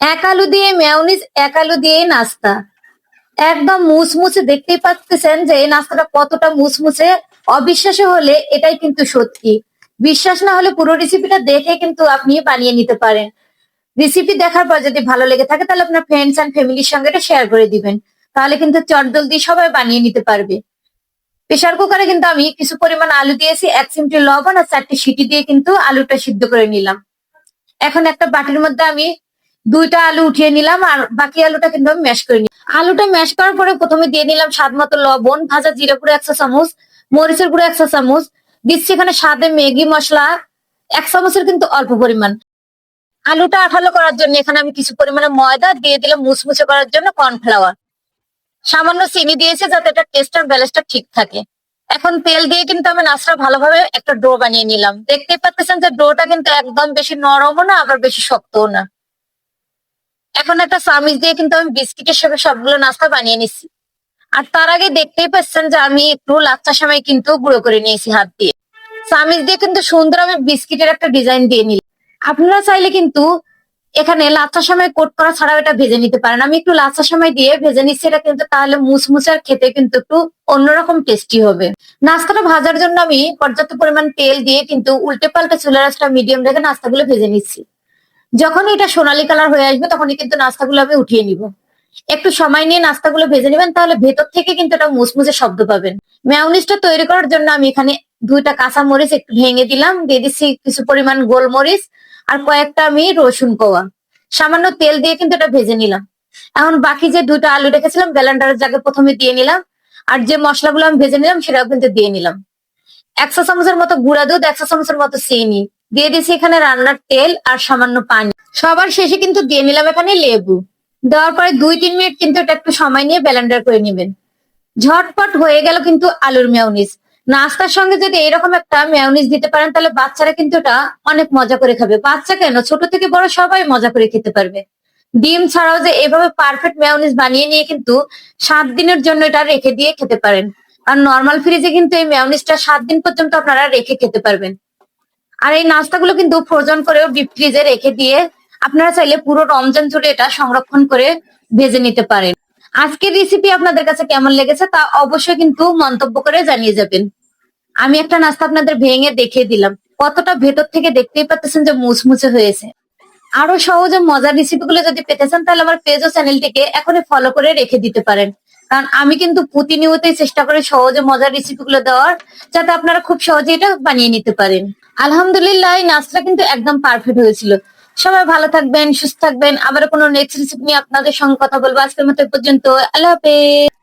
এক আলু দিয়ে মেয়নিজ এক আলু দিয়ে নাস্তা। একদম মুসমুসে দেখতেই পাচ্ছেন যে এই নাস্তাটা কতটা মুসমুসে অবিশ্বাসে হলে এটাই কিন্তু সত্যি। বিশ্বাস না হলে পুরো রেসিপিটা দেখে কিন্তু আপনি বানিয়ে নিতে পারেন। রেসিপি দেখার পর যদি ভালো লেগে থাকে, তাহলে আপনার ফ্রেন্ডস অ্যান্ড ফ্যামিলির সঙ্গে এটা শেয়ার করে দিবেন। তাহলে কিন্তু চটজলদি সবাই বানিয়ে নিতে পারবে। প্রেশার কুকারে কিন্তু আমি কিছু পরিমাণ আলু দিয়েছি, এক চিমটি লবণ আর চারটি সিটি দিয়ে কিন্তু আলুটা সিদ্ধ করে নিলাম। এখন একটা বাটির মধ্যে আমি দুইটা আলু উঠিয়ে নিলাম আর বাকি আলুটা কিন্তু আমি ম্যাশ করে নিই আলুটা ম্যাশ করার পরে প্রথমে দিয়ে নিলাম স্বাদ মতো লবণ, ভাজা জিরা গুঁড়ো একশো চামচ, মরিচের গুঁড়ো একশো চামচ, দিচ্ছি এখানে স্বাদে ম্যাগি মশলা এক চামচের কিন্তু অল্প পরিমাণ। আলুটা আঠালো করার জন্য এখানে আমি কিছু পরিমাণে ময়দা দিয়ে দিলাম মুচমুচে করার জন্য কর্নফ্লাওয়ার সামান্য চিনি দিয়েছে যাতে এটা টেস্ট আর ব্যালেন্সটা ঠিক থাকে। এখন তেল দিয়ে কিন্তু আমি নাচটা ভালোভাবে একটা ডো বানিয়ে নিলাম। দেখতে পাচ্ছেন যে ডোটা কিন্তু একদম বেশি নরমও না, আবার বেশি শক্তও না। এখন একটা চামিচ দিয়ে কিন্তু আমি বিস্কিটের সাথে সবগুলো নাস্তা বানিয়ে নিচ্ছি আর তার আগে দেখতেই পাচ্ছেন যে আমি একটু লাচ্চা সময় কিন্তু গুঁড়ো করে নিয়েছি হাত দিয়ে। চামিচ দিয়ে কিন্তু সুন্দর আমি বিস্কিটের একটা ডিজাইন দিয়ে নিলাম। আপনারা চাইলে কিন্তু এখানে লাচ্চা সময় কোট করা ছাড়াও এটা ভেজে নিতে পারেন। আমি একটু লাচ্চা সময় দিয়ে ভেজে নিচ্ছি এটা কিন্তু তাহলে মুচমুচে আর খেতে কিন্তু একটু অন্যরকম টেস্টি হবে। নাস্তাটা ভাজার জন্য আমি পর্যাপ্ত পরিমাণ তেল দিয়ে কিন্তু উল্টে পাল্টে আঁচটা মিডিয়াম রেখে নাস্তাগুলো ভেজে নিচ্ছি যখন এটা সোনালী কালার হয়ে আসবে, তখনই কিন্তু নাস্তাগুলো আমি উঠিয়ে নিব। একটু সময় নিয়ে নাস্তাগুলো ভেজে নেবেন, তাহলে ভেতর থেকে কিন্তু এটা মুচমুচে শব্দ পাবেন। ম্যাওনিজটা তৈরি করার জন্য আমি এখানে দুইটা কাঁচা মরিচ একটু ভেঙে দিলাম, দিয়ে দিচ্ছি কিছু পরিমাণ গোলমরিচ আর কয়েকটা আমি রসুন কোয়া। সামান্য তেল দিয়ে কিন্তু এটা ভেজে নিলাম। এখন বাকি যে দুইটা আলু রেখেছিলাম ব্যালেন্ডারের জায়গায় প্রথমে দিয়ে নিলাম, আর যে মশলাগুলো আমি ভেজে নিলাম, সেটাও কিন্তু দিয়ে নিলাম। একশো চামচের মতো গুঁড়া দুধ, একশো চামচের মতো চিনি। দিয়ে দিয়েছি এখানে রান্নার তেল আর সামান্য পানি। সবার শেষে কিন্তু দিয়ে নিলাম এখানে লেবু। দেওয়ার পরে দুই তিন মিনিট কিন্তু এটা একটু সময় নিয়ে ব্যালেন্ডার করে নেবেন। ঝটপট হয়ে গেল কিন্তু আলুর মেয়নিজ নাস্তার সঙ্গে যদি এরকম একটা মেয়নিজ দিতে পারেন, তাহলে বাচ্চারা কিন্তু এটা অনেক মজা করে খাবে। বাচ্চা কেন? ছোট থেকে বড় সবাই মজা করে খেতে পারবে। ডিম ছাড়াও যে এভাবে পারফেক্ট মেয়নিজ বানিয়ে নিয়ে কিন্তু সাত দিনের জন্য এটা রেখে দিয়ে খেতে পারেন। আর নর্মাল ফ্রিজে কিন্তু এই মেয়নিজটা সাত দিন পর্যন্ত আপনারা রেখে খেতে পারবেন। আর এই নাস্তাগুলো কিন্তু ফ্রোজন করেও ডিপ ফ্রিজে রেখে দিয়ে আপনারা চাইলে পুরো রমজান জুড়ে এটা সংরক্ষণ করে ভেজে নিতে পারেন। আজকের রেসিপি আপনাদের কাছে কেমন লেগেছে তা অবশ্যই কিন্তু মন্তব্য করে জানিয়ে যাবেন। আমি একটা নাস্তা আপনাদের ভেঙে দেখিয়ে দিলাম। কতটা ভেতর থেকে দেখতেই পাচ্ছেন যে মুচমুচে হয়েছে। আরও সহজ মজার রেসিপি গুলো যদি পেতে চান তাহলে আমার পেজ ও চ্যানেলটিকে এখনই ফলো করে রেখে দিতে পারেন। কারণ আমি কিন্তু প্রতিনিয়তই চেষ্টা করি সহজে মজার রেসিপি গুলো দেওয়ার, যাতে আপনারা খুব সহজে এটা বানিয়ে নিতে পারেন। আলহামদুলিল্লাহ, এই নাচটা কিন্তু একদম পারফেক্ট হয়েছিল। সবাই ভালো থাকবেন, সুস্থ থাকবেন। আবার কোনো নেক্সট রেসিপি নিয়ে আপনাদের সঙ্গে কথা বলব। আজকের মতো পর্যন্ত। আল্লাহ হাফেজ।